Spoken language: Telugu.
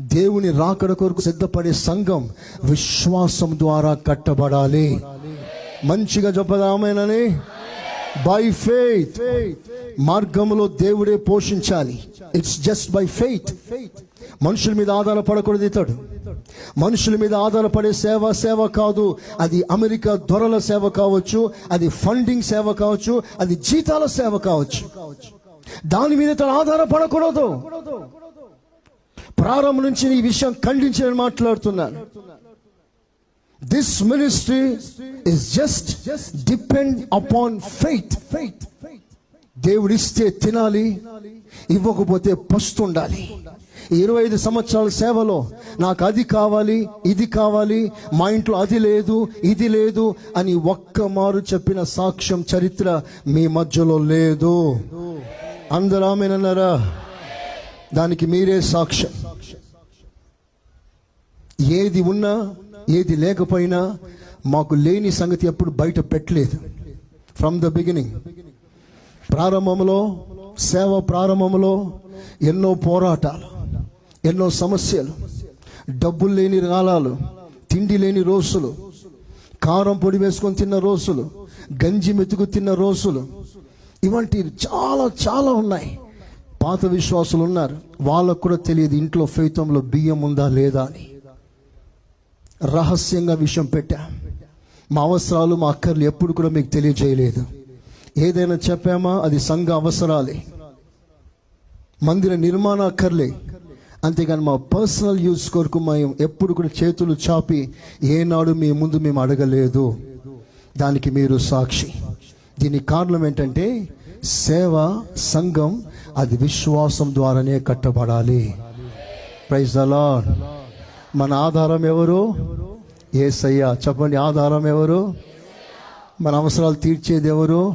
దేవుని రాకడ కొరకు సిద్ధపడే సంఘం విశ్వాసం ద్వారా కట్టబడాలి. మంచిగా చెప్పదామేనని బై ఫెయిత్ మార్గంలో దేవుడే పోషించాలి. ఇట్స్ జస్ట్ బై ఫెయిత్ మనుషుల మీద ఆధారపడకూడదు ఇతడు. మనుషుల మీద ఆధారపడే సేవ సేవ కాదు. అది అమెరికా దొరల సేవ కావచ్చు అది ఫండింగ్ సేవ కావచ్చు అది జీతాల సేవ కావచ్చు. దాని మీద ఇతడు ఆధారపడకూడదు. ప్రారంభం నుంచి ఈ విషయం ఖండించి నేను మాట్లాడుతున్నాను. This ministry is just depend upon faith faith దేవుడు ఇస్తే తినాలి ఇవ్వకపోతే పస్తుండాలి. ఇరవై ఐదు సంవత్సరాల సేవలో నాకు అది కావాలి ఇది కావాలి మా ఇంట్లో అది లేదు ఇది లేదు అని ఒక్క మారు చెప్పిన సాక్ష్యం చరిత్ర మీ మధ్యలో లేదు. అందరూ ఆమెనన్నారా? దానికి మీరే సాక్ష్యం. ఏది ఉన్నా ఏది లేకపోయినా మాకు లేని సంగతి ఎప్పుడు బయట పెట్టలేదు. ఫ్రమ్ ద బిగినింగ్ ప్రారంభంలో సేవ ప్రారంభంలో ఎన్నో పోరాటాలు ఎన్నో సమస్యలు డబ్బులు లేని కాలాలు తిండి లేని రోజులు కారం పొడి వేసుకొని తిన్న రోజులు గంజి మెతుకు తిన్న రోజులు ఇవంటి చాలా చాలా ఉన్నాయి. పాత విశ్వాసులు ఉన్నారు వాళ్ళకు కూడా తెలియదు ఇంట్లో ఫైతంలో బియ్యం ఉందా లేదా అని. రహస్యంగా విషయం పెట్టా. మా అవసరాలు మా అక్కర్లు ఎప్పుడు కూడా మీకు తెలియజేయలేదు. ఏదైనా చెప్పామా? అది సంఘ అవసరాలే. మందిర నిర్మాణ అక్కర్లే. అంతేగాని మా పర్సనల్ యూజ్ కొరకు మేము ఎప్పుడు కూడా చేతులు చాపి ఏనాడు మీ ముందు మేము అడగలేదు. దానికి మీరు సాక్షి. దీనికి కారణం ఏంటంటే సేవ సంఘం అది విశ్వాసం ద్వారానే కట్టబడాలి. ప్రైజ్ అలా మన ఆధారం ఎవరు? ఏసయ్య చెప్పండి ఆధారం ఎవరు? మన అవసరాలు తీర్చేది ఎవరు?